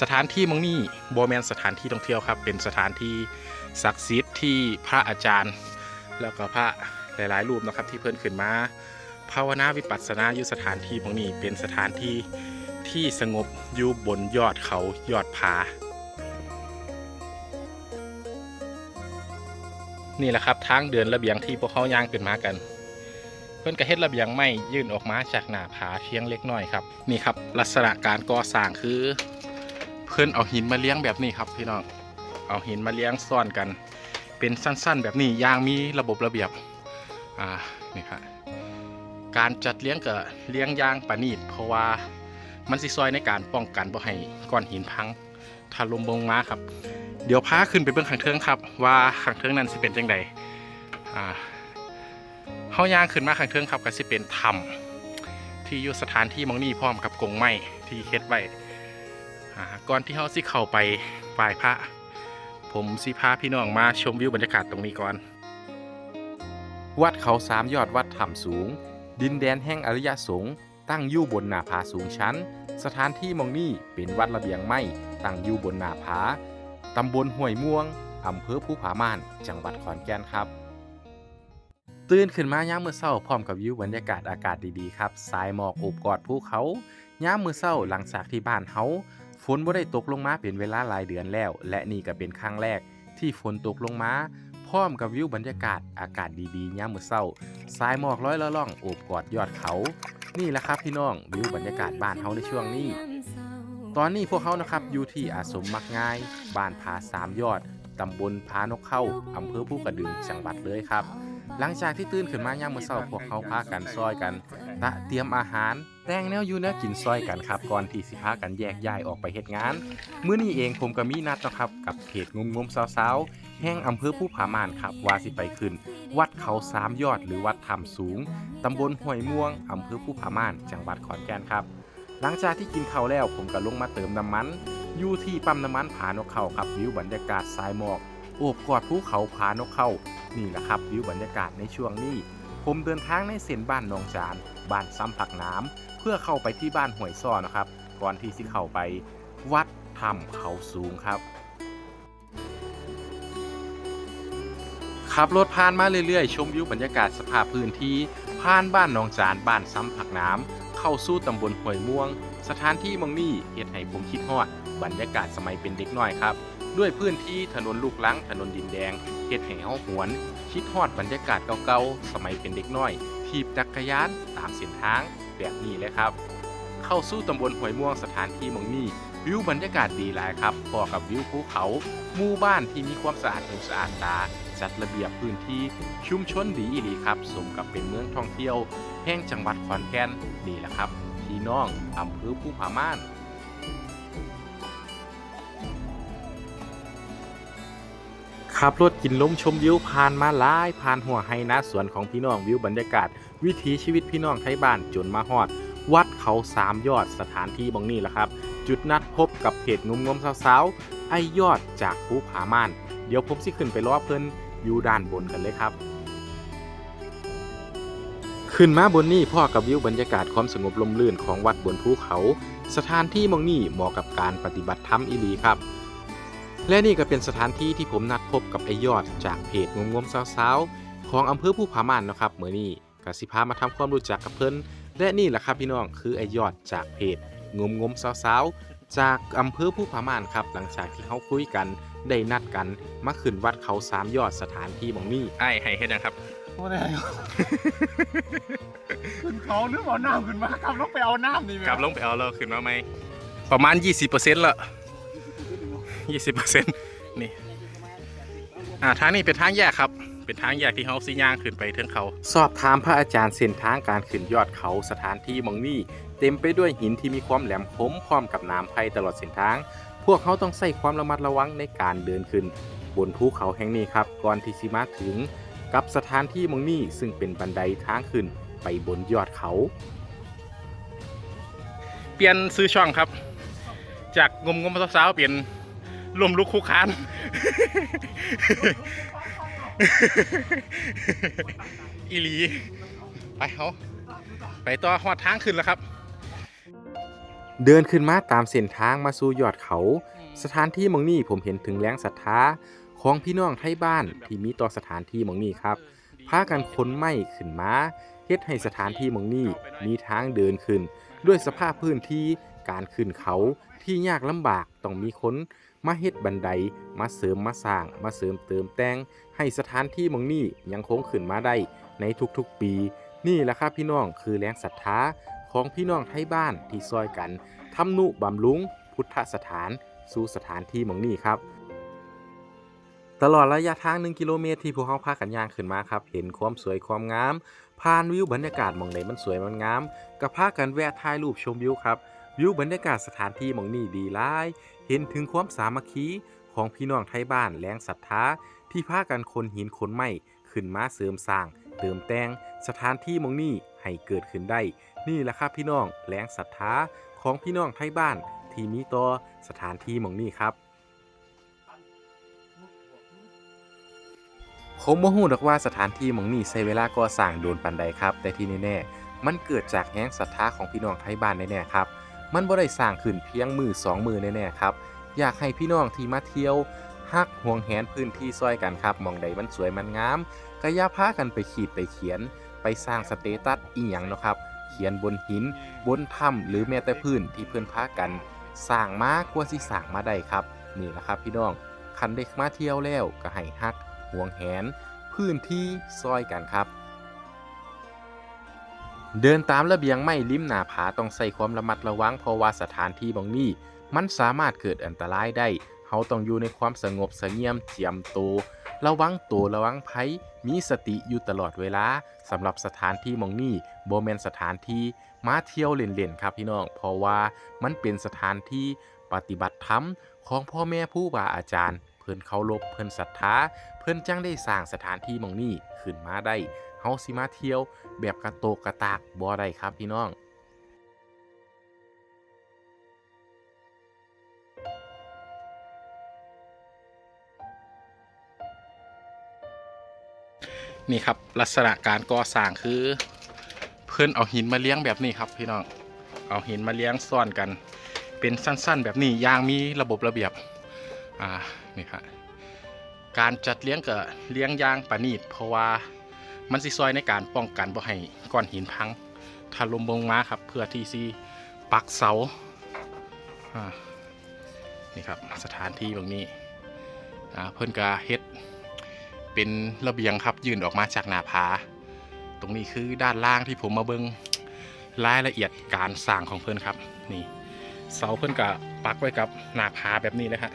สถานที่มองนี่บแมนสถานที่ท่องเที่ยวครับ เป็นสถานที่ศักดิ์สิทธิ์ที่พระอาจารย์ แล้วก็พระหลาย ๆ รูปนะครับที่เพิ่นขึ้นมาภาวนาวิปัสสนาอยู่สถานที่มองนี้เป็นสถานที่ที่สงบอยู่บนยอดเขายอดผานี่แหละครับทางเดินระเบียงที่พวกเขาย่างขึ้นมากัน เพื่อนกระเฮ็ดระเบียงไม่ยื่นออกมาจากหน้าผาเพียงเล็กน้อยครับ นี่ครับลักษณะการก่อสร้างคือ พื่นเอาหินมาเลี้ยงแบบนี้ครับพี่น้อง เอาหินมาเลี้ยงซ่อนกัน เป็นสั้นๆ แบบนี้ยางมีระบบระเบียบ อ่า นี่ครับ การจัดเลี้ยงกับเลี้ยงยางประณีตเพราะว่ามันสิซอยในการป้องกันบ่ให้ก้อนหินพังถ้าลมบงมาครับ เดี๋ยวพาขึ้นไปเบื้องข้างเทิงครับ ว่าข้างเทิงนั้นสิเป็นจังใดอ่าเฮายางขึ้นมาข้างเทิงครับก็สิเป็นถ้ำที่อยู่สถานที่มองนี้พร้อมกับกงไม้ที่เฮ็ดไว้ ก่อนที่เฮาสิเข้าไปไหว้พระ ผมสิพาพี่น้องมาชมวิวบรรยากาศตรงนี้ก่อน วัดเขาสามยอดวัดถ้ำสูง ดินแดนแห่งอริยสงฆ์ตั้งอยู่บนหน้าผาสูงชันสถานที่มองนี้เป็นวัดระเบียงไม้ตั้งอยู่บนหน้าผาตำบลห้วยม่วงอำเภอภูผาม่าน จังหวัดขอนแก่นครับตื่นขึ้นมายามมื้อเช้าพร้อมกับวิวบรรยากาศอากาศดีๆครับ สายหมอกโอบกอดภูเขายามมื้อเช้าหลังจากที่บ้านเฮา ฝนบ่ได้ตกลงมาเป็นเวลาหลายเดือนแล้ว และนี่ก็เป็นครั้งแรกที่ฝนตกลงมาพร้อมกับวิวบรรยากาศอากาศดีๆยามมื้อเช้าสายหมอกร้อยละล่องโอบกอดยอดเขา นี่แหละครับพี่น้องวิวบรรยากาศบ้านเฮาในช่วงนี้ ตอนนี้พวกเขานะครับอยู่ที่อาสมมักง่าย บ้านผาสามยอดตำบลพานกเข้าอำเภอภูกระดึงจังหวัดเลยครับ หลังจากที่ตื่นขึ้นมายามมื้อเช้าพวกเขาพากันซอยกันตะเตรียมอาหาร แต่งแนวอยู่แนวกินซอยกันครับก่อนที่สิพากันแยกย้ายออกไปเฮ็ดงาน มื้อนี้เองผมก็มีนัดนะครับกับเพจงมงมๆสาวๆแห่งอำเภอภูผาม่านครับว่าสิไปขึ้น วัดเขาสามยอดหรือวัดถ้ำสูงตำบลห้วยม่วงอำเภอภูผาม่าน จังหวัดขอนแก่นครับ หลังจากที่กินข้าวแล้วผมก็ลงมาเติมน้ำมันอยู่ที่ปั๊มน้ำมันผานกเขาครับวิวบรรยากาศสายหมอก โอบกอดภูเขาผานกเขานี่แหละครับวิวบรรยากาศในช่วงนี้ ผมเดินทางในเส้นบ้านหนองจาน บ้านซ้ำผักน้ำเพื่อเข้าไปที่บ้านห้วยซ้อนะครับ ก่อนที่สิเข้าไป วัดถ้ำเขาสูงครับ ขับรถผ่านมาเรื่อยๆ ชมวิวบรรยากาศสภาพพื้นที่ผ่านบ้านหนองจานบ้านซ้ำผักน้ำเข้าสู่ตำบลห้วยม่วง สถานที่มองนี้เฮ็ดให้ผมคิดฮอดบรรยากาศสมัยเป็นเด็กน้อยครับ ด้วยพื้นที่ถนนลูกลังถนนดินแดงเฮ็ดให้เฮาหวน คิดฮอดบรรยากาศเก่าๆ สมัยเป็นเด็กน้อยถีบจักรยานตามเส้นทางแบบนี้เลยครับ เข้าสู่ตำบลห้วยม่วงสถานที่มองนี้วิวบรรยากาศดีหลายครับพอกับวิวภูเขาหมู่บ้านที่มีความสะอาดหูสะอาดตา จัดระเบียบพื้นที่ชุมชนดีอีหลีครับ สมกับเป็นเมืองท่องเที่ยว แห่งจังหวัดขอนแก่นนี่แหละครับ พี่น้องอำเภอภูผาม่าน ขับรถกินล้มชมวิวผ่านมาหลายผ่านหัวไฮนาสวนของพี่น้องวิวบรรยากาศ วิถีชีวิตพี่น้องไทยบ้านจนมาฮอด วัดเขาสามยอดสถานที่บองนี้แหละครับ จุดนัดพบกับเพจงมงมสาวๆไอยอดจากภูผาม่าน เดี๋ยวผมสิขึ้นไปรอเพิ่นอยู่ด้านบนกันเลยครับ ขึ้นมาบนนี้พ่อกับวิวบรรยากาศความสงบลมลื่นของวัดบนภูเขา สถานที่มองนี้เหมาะกับการปฏิบัติธรรมอีหลีครับ และนี่ก็เป็นสถานที่ที่ผมนัดพบกับไอยอด จากเพจงมงมๆสาวๆ ของอำเภอภูผาม่านเนาะครับเมื่อนี้กสิพามาทำความรู้จักกับเพิ่นและนี่แหละครับพี่น้องคือไอยอดจากเพจงมงมๆสาวๆ จากอำเภอภูผาม่านครับหลังจากที่เขาคุยกันได้นัดกันมาขึ้นวัดเขาสามยอดสถานที่หมองนี้ไอ้ายให้เฮ็ดหยังครับโอ้ยขึ้นเขาหรือเอาน้ำขึ้นมาครับลงไปเอาน้ำนี่แม่กลับลงไปเอาแล้วขึ้นมาไหมประมาณ 20%ละ 20%นี่อ่าทางนี้เป็นทางแยกครับ เป็นทางแยกที่เฮาสิย่างขึ้นไปเทิงเขา สอบถามพระอาจารย์เส้นทางการขึ้นยอดเขาสถานที่มองนี้เต็มไปด้วยหินที่มีความแหลมคมพร้อมกับน้ำไผ่ตลอดเส้นทาง พวกเขาต้องใส่ความระมัดระวังในการเดินขึ้น บนภูเขาแห่งนี้ครับก่อนที่สิมาถึง กับสถานที่มองนี้ซึ่งเป็นบันไดทางขึ้นไปบนยอดเขา เปลี่ยนซื้อช่องครับ จากงมงมสาวๆเปลี่ยน รวมลุกคุกคาน อีหลี ไปเขาไปต่อหอดทางขึ้นแล้วครับ เดินขึ้นมาตามเส้นทางมาสู่ยอดเขา สถานที่มองนี้ผมเห็นถึงแรงศรัทธาของพี่น้องไทยบ้านที่มีต่อสถานที่มองนี้ครับพากันขนไม้ขึ้นมาเฮ็ดให้สถานที่มองนี้มีทางเดินขึ้น ด้วยสภาพพื้นที่การขึ้นเขาที่ยากลำบากต้องมีคน มาเฮ็ดบันได มาเสริมมาสร้าง มาเสริมเติมแต่ง ให้สถานที่มองนี้ยังคงขึ้นมาได้ในทุกๆปี นี่แหละครับพี่น้องคือแรงศรัทธาของพี่น้องไทยบ้านที่ซอยกันทำนุบำรุง พุทธสถาน สู่สถานที่มองนี้ครับ ตลอดระยะทาง 1 กิโลเมตรที่พวกเขาพากันย่างขึ้นมาครับ เห็นความสวยความงาม ผ่านวิวบรรยากาศมองไหนมันสวยมันงามก็พากันแวะถ่ายรูปชมวิวครับ วิวบรรยากาศสถานที่หมองนี้ดีหลาย เห็นถึงความสามัคคีของพี่น้องไทยบ้านแรงศรัทธาที่พากันคนหินคนไม้ขึ้นมาเสริมสร้าง เติมแต่งสถานที่มองนี้ให้เกิดขึ้นได้ นี่แหละครับพี่น้องแรงศรัทธาของพี่น้องไทยบ้าน ที่มีต่อสถานที่มองนี้ครับผมบ่ฮู้ดอกว่าสถานที่มองนี้ใช้เวลาก่อสร้างโดนปานใดครับ แต่ที่แน่ๆมันเกิดจากแรงศรัทธาของพี่น้องไทยบ้านแน่ๆครับ มันบ่ได้สร้างขึ้นเพียงมือสองมือแน่ๆครับ อยากให้พี่น้องที่มาเที่ยวฮักห่วงแหนพื้นที่ซอยกันครับมองใดมันสวยมันงามก็อย่าพากันไปขีดไปเขียน ไปสร้างสเตตัสอีหยังเนาะครับ เขียนบนหิน บนถ้ำหรือแม้แต่พื้นที่เพื่อนพากันสร้างมากกว่าสิสร้างมาได้ครับ นี่แหละครับพี่น้องคันได้มาเที่ยวแล้วก็ให้ฮักห่วงแหนพื้นที่ซอยกันครับ เดินตามระเบียงไม่ริมหน้าผาต้องใส่ความระมัดระวังเพราะว่าสถานที่บางนี้ มันสามารถเกิดอันตรายได้ เขาต้องอยู่ในความสงบเสงี่ยมเจียมตัวระวังตัวระวังภัยมีสติอยู่ตลอดเวลาสำหรับสถานที่มองนี้โบแมนสถานที่มาเที่ยวเล่นๆครับพี่น้อง เพราะว่ามันเป็นสถานที่ปฏิบัติธรรมของพ่อแม่ผู้บาอาจารย์ เพิ่นเคารพเพิ่นศรัทธาเพิ่นจังได้สร้างสถานที่มองนี้ขึ้นมาได้ เฮาสิมาเที่ยวแบบกระโตกกระตากบ่ได้ครับพี่น้องนี่ครับลักษณะการก่อสร้างคือ เพื่อนเอาหินมาเลี้ยงแบบนี้ครับพี่น้องเอาหินมาเลี้ยงซ่อนกัน เป็นสั้นๆ แบบนี้ย่างมีระบบระเบียบอ่านี่ครับการจัดเลี้ยงกับเลี้ยงย่างประณีตเพราะว่า มันสิซอยในการป้องกันบ่ให้ก้อนหินพังถล่มลงมาครับ เพื่อที่สิปักเสาอ่านี่ครับสถานที่ตรงนี้อ่าเพิ่นก็เฮ็ดเป็นระเบียงครับยื่นออกมาจากหน้าผา ตรงนี้คือด้านล่างที่ผมมาเบิงรายละเอียดการสร้างของเพื่อนครับ นี่ เสาเพื่อนกับปักไว้กับหน้าผาแบบนี้เลยฮะ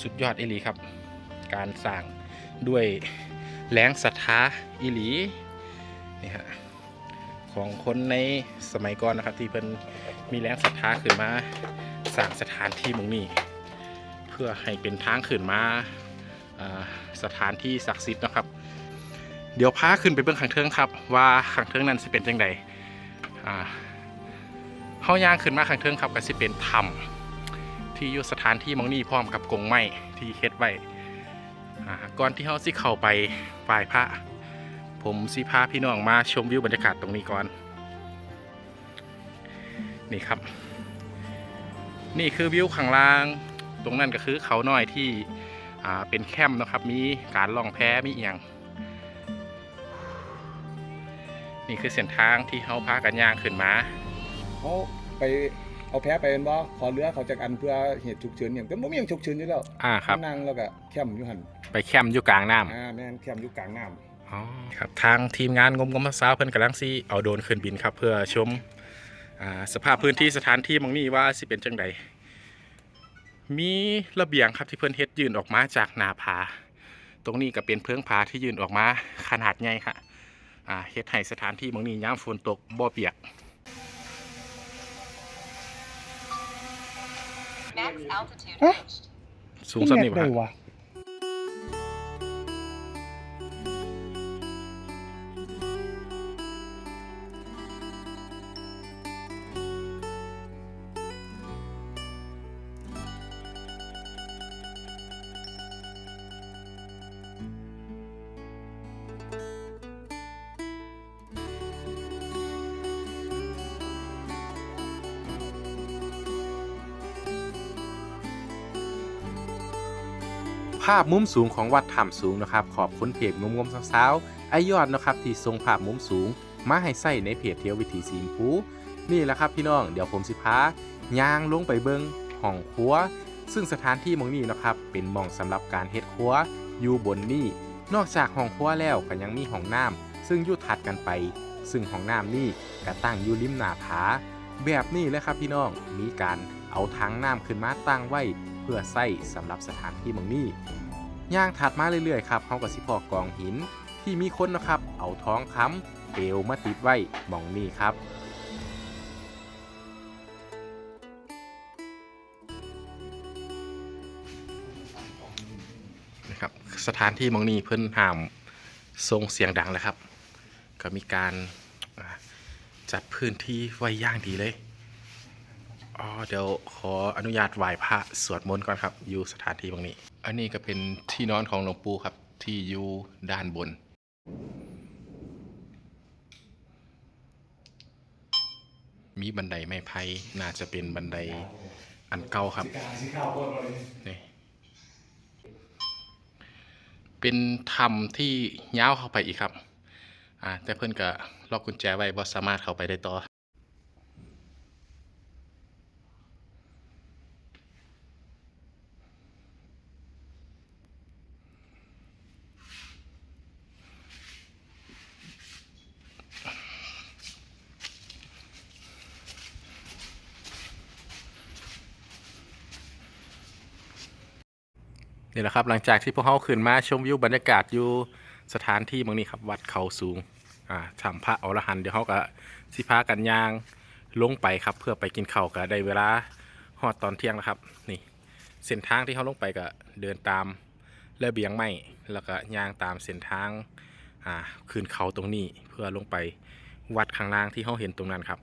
สุดยอดเอลีครับ การสร้าง ด้วยแรงศรัทธาอีหลีนี่ฮะของคนในสมัยก่อนนะครับ ที่เพิ่นมีแรงศรัทธาขึ้นมาสร้างสถานที่มองนี้ เพื่อให้เป็นทางขึ้นมาสถานที่ศักดิ์สิทธิ์นะครับ เดี๋ยวพาขึ้นไปเบื้องข้างเทิงครับ ว่าข้างเทิงนั้นสิเป็นจังใดเฮาย่างขึ้นมาข้างเทิงครับก็สิเป็นถ้ำที่อยู่สถานที่มองนี้พร้อมกับกงไม้ที่เฮ็ดไว้ ก่อนที่เฮาสิเข้าไปไหว้พระ ผมสิพาพี่น้องมาชมวิวบรรยากาศตรงนี้ก่อน นี่ครับ นี่คือวิวข้างล่าง ตรงนั้นก็คือเขาน้อยที่อ่าเป็นแคมป์นะครับ มีการล่องแพมีเอียง นี่คือเส้นทางที่เขาพากันย่างขึ้นมาเขาไปเอาแพ้ไปเป็นบ่ขอเรือเขาจากอันเพื่อเหตุฉุกเฉินอย่างแต่บ่มีหยังฉุกเฉินอยู่แล้วอ่าครับนั่งแล้วก็แคมป์อยู่หั่น ไปแคมป์อยู่กลางน้ำอ่าแม่นแคมป์อยู่กลางน้ำอ๋อครับทางทีมงานงมงมมะสาวเพิ่นกำลังสิเอาโดรนขึ้นบินครับ เพื่อชมอ่าสภาพพื้นที่สถานที่หมองนี้ว่าสิเป็นจังใดมีระเบียงครับที่เพิ่นเฮ็ดยื่นออกมาจากหน้าผา ตรงนี้ก็เป็นเพิงผาที่ยื่นออกมาขนาดใหญ่ค่ะอ่าเฮ็ดให้สถานที่หมองนี้ยามฝนตกบ่เปียก Max altitude Huh? reached. สูงสักนิดได้ครับวะ ภาพมุมสูงของวัดถ้ำสูงนะครับ ขอบคุณเพจงมงมสาวๆไอยอดนะครับที่ส่งภาพมุมสูง มาให้ใส่ในเพจเที่ยววิถีสีชมพูนี่แหละครับพี่น้องเดี๋ยวผมสิพาย่างลงไปเบิงห้องครัว ซึ่งสถานที่มองนี้นะครับ เป็นมองสำหรับการเฮ็ดครัวอยู่บนนี่นอกจากห้องครัวแล้วก็ยังมีห้องน้ำซึ่งอยู่ถัดกันไป ซึ่งห้องน้ำนี่ก็ตั้งอยู่ริมหน้าผาแบบนี้เลยครับพี่น้องมีการเอาถังน้ำขึ้นมาตั้งไว้ พื่อใส่สำหรับสถานที่มองนี้ย่างถัดมาเรื่อยๆครับเขาก็สิพอกองหินที่มีคนนะครับ เอาท้องค้ำเอวมาติดไว้มองนี้ครับนะครับสถานที่มองนี้เพิ่นห้ามส่งเสียงดังแล้วครับ ก็มีการจัดพื้นที่ไว้ย่างดีเลย อ๋อเดี๋ยวขออนุญาตไหว้พระสวดมนต์ก่อนครับ อยู่สถานที่หมองนี้ อันนี้ก็เป็นที่นอนของหลวงปู่ครับ ที่อยู่ด้านบน มีบันไดไม้ไผ่น่าจะเป็นบันไดอันเก่าครับนี่เป็นถ้ำที่ยาวเข้าไปอีกครับ อ่าแต่เพื่อนก็ล็อกกุญแจไว้บ่สามารถเข้าไปได้ต่อ นี่แหละครับหลังจากที่พวกเขาขึ้นมาชมวิวบรรยากาศอยู่สถานที่บางนี้ครับวัดเขาสูงอ่าทำพระอรหันต์เดี๋ยวเขาก็สิพากันยางลงไปครับ เพื่อไปกินข้าวก็ได้เวลาฮอดตอนเที่ยงแล้วครับ นี่ เส้นทางที่เขาลงไปก็เดินตามระเบียงไม้แล้วก็ยางตามเส้นทางอ่าขึ้นเขาตรงนี้เพื่อลงไปวัดข้างล่างที่เขาเห็นตรงนั้นครับ